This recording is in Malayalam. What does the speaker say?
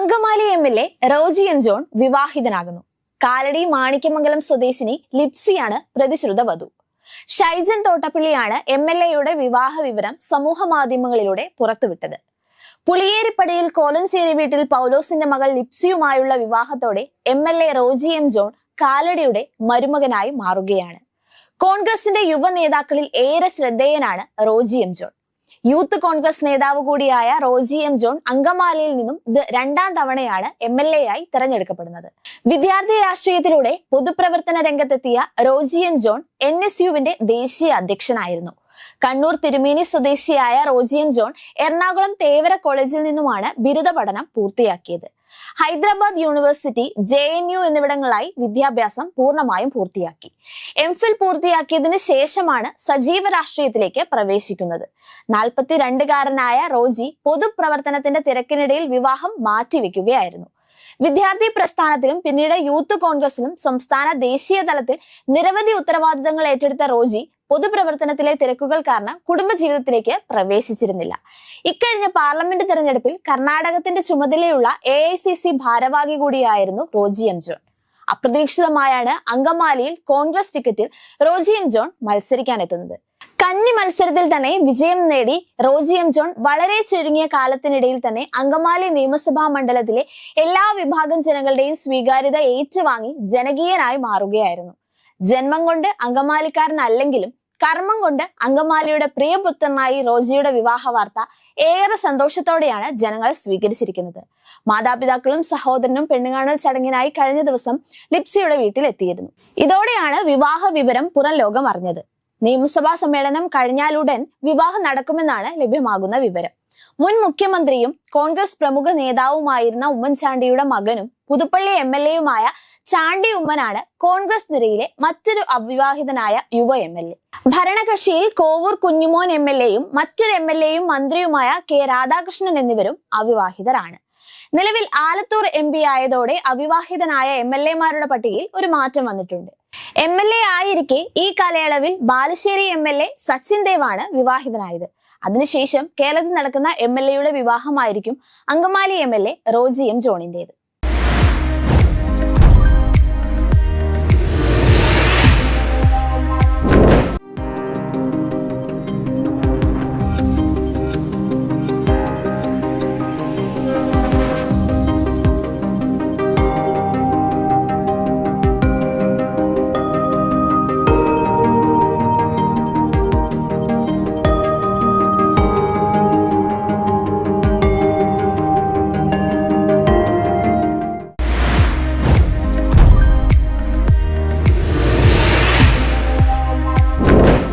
Angamaly M L A Roji M John വിവാഹിതനാകുന്നു. Kalady Manikyamangalam സ്വദേശിനി ലിപ്സിയാണ് പ്രതിശ്രുത വധു. ഷൈജൻ തോട്ടപ്പള്ളിയാണ് എം എൽ എയുടെ വിവാഹ വിവരം സമൂഹ മാധ്യമങ്ങളിലൂടെ പുറത്തുവിട്ടത്. പുളിയേരിപ്പടിയിൽ കോലഞ്ചേരി വീട്ടിൽ പൗലോസിന്റെ മകൾ ലിപ്സിയുമായുള്ള വിവാഹത്തോടെ M L A Roji M John കാലടിയുടെ മരുമകനായി മാറുകയാണ്. കോൺഗ്രസിന്റെ യുവ നേതാക്കളിൽ ഏറെ ശ്രദ്ധേയനാണ് Roji M John. Youth Congress നേതാവ് കൂടിയായ റോജി എം ജോൺ അങ്കമാലിയിൽ നിന്നും ഇത് രണ്ടാം തവണയാണ് എം എൽ എ ആയി തെരഞ്ഞെടുക്കപ്പെടുന്നത്. വിദ്യാർത്ഥി രാഷ്ട്രീയത്തിലൂടെ പൊതുപ്രവർത്തന രംഗത്തെത്തിയ Roji M John N S യുവിന്റെ ദേശീയ അധ്യക്ഷനായിരുന്നു. കണ്ണൂർ തിരുമേനി സ്വദേശിയായ റോജി എം ജോൺ എറണാകുളം തേവര കോളേജിൽ നിന്നുമാണ് ബിരുദ പഠനം പൂർത്തിയാക്കിയത്. Hyderabad university J N U എന്നിവിടങ്ങളായി വിദ്യാഭ്യാസം പൂർണമായും പൂർത്തിയാക്കി. എം ഫിൽ പൂർത്തിയാക്കിയതിനു ശേഷമാണ് സജീവ രാഷ്ട്രീയത്തിലേക്ക് പ്രവേശിക്കുന്നത്. നാൽപ്പത്തിരണ്ടുകാരനായ റോജി പൊതുപ്രവർത്തനത്തിന്റെ തിരക്കിനിടയിൽ വിവാഹം മാറ്റിവെക്കുകയായിരുന്നു. വിദ്യാർത്ഥി പ്രസ്ഥാനത്തിലും പിന്നീട് യൂത്ത് കോൺഗ്രസിലും സംസ്ഥാന ദേശീയ തലത്തിൽ നിരവധി ഉത്തരവാദിത്തങ്ങൾ ഏറ്റെടുത്ത റോജി പൊതുപ്രവർത്തനത്തിലെ തിരക്കുകൾ കാരണം കുടുംബജീവിതത്തിലേക്ക് പ്രവേശിച്ചിരുന്നില്ല. ഇക്കഴിഞ്ഞ പാർലമെന്റ് തെരഞ്ഞെടുപ്പിൽ കർണാടകത്തിന്റെ ചുമതലയുള്ള എ ഐ സി സി ഭാരവാഹി കൂടിയായിരുന്നു റോജി എം ജോൺ. അപ്രതീക്ഷിതമായാണ് അങ്കമാലിയിൽ കോൺഗ്രസ് ടിക്കറ്റിൽ റോജി എം ജോൺ മത്സരിക്കാനെത്തുന്നത് കന്നി മത്സരത്തിൽ തന്നെ വിജയം നേടി റോജി എം ജോൺ വളരെ ചുരുങ്ങിയ കാലത്തിനിടയിൽ തന്നെ അങ്കമാലി നിയമസഭാ മണ്ഡലത്തിലെ എല്ലാ വിഭാഗം ജനങ്ങളുടെയും സ്വീകാര്യത ഏറ്റുവാങ്ങി ജനകീയനായി മാറുകയായിരുന്നു. ജന്മം കൊണ്ട് അങ്കമാലിക്കാരനല്ലെങ്കിലും കർമ്മം കൊണ്ട് അങ്കമാലിയുടെ പ്രിയപുത്രനായി റോജിയുടെ വിവാഹ വാർത്ത ഏറെ സന്തോഷത്തോടെയാണ് ജനങ്ങൾ സ്വീകരിച്ചിരിക്കുന്നത്. മാതാപിതാക്കളും സഹോദരനും പെണ്ണുകാണൽ ചടങ്ങിനായി കഴിഞ്ഞ ദിവസം ലിപ്സിയുടെ വീട്ടിൽ എത്തിയിരുന്നു ഇതോടെയാണ് വിവാഹ വിവരം പുറം ലോകം അറിഞ്ഞത്. നിയമസഭാ സമ്മേളനം കഴിഞ്ഞാലുടൻ വിവാഹം നടക്കുമെന്നാണ് ലഭ്യമാകുന്ന വിവരം. മുൻ മുഖ്യമന്ത്രിയും കോൺഗ്രസ് പ്രമുഖ നേതാവുമായിരുന്ന ഉമ്മൻചാണ്ടിയുടെ മകനും പുതുപ്പള്ളി എം എൽ എയുമായ ചാണ്ടി ഉമ്മനാണ് കോൺഗ്രസ് നിരയിലെ മറ്റൊരു അവിവാഹിതനായ യുവ എം എൽ എ. ഭരണകക്ഷിയിൽ കോവൂർ കുഞ്ഞുമോൻ എം എൽ എയും മറ്റൊരു എം എൽ എയും മന്ത്രിയുമായ കെ രാധാകൃഷ്ണൻ എന്നിവരും അവിവാഹിതരാണ്. നിലവിൽ ആലത്തൂർ എം പി ആയതോടെ അവിവാഹിതനായ എം എൽ എമാരുടെ പട്ടികയിൽ ഒരു മാറ്റം വന്നിട്ടുണ്ട്. എം എൽ എ ആയിരിക്കെ ഈ കാലയളവിൽ Balussery M L A Sachin ദേവാണ് വിവാഹിതനായത്. അതിനുശേഷം കേരളത്തിൽ നടക്കുന്ന എം എൽ എയുടെ വിവാഹമായിരിക്കും Angamaly M L A Roji M ജോണിന്റേത്.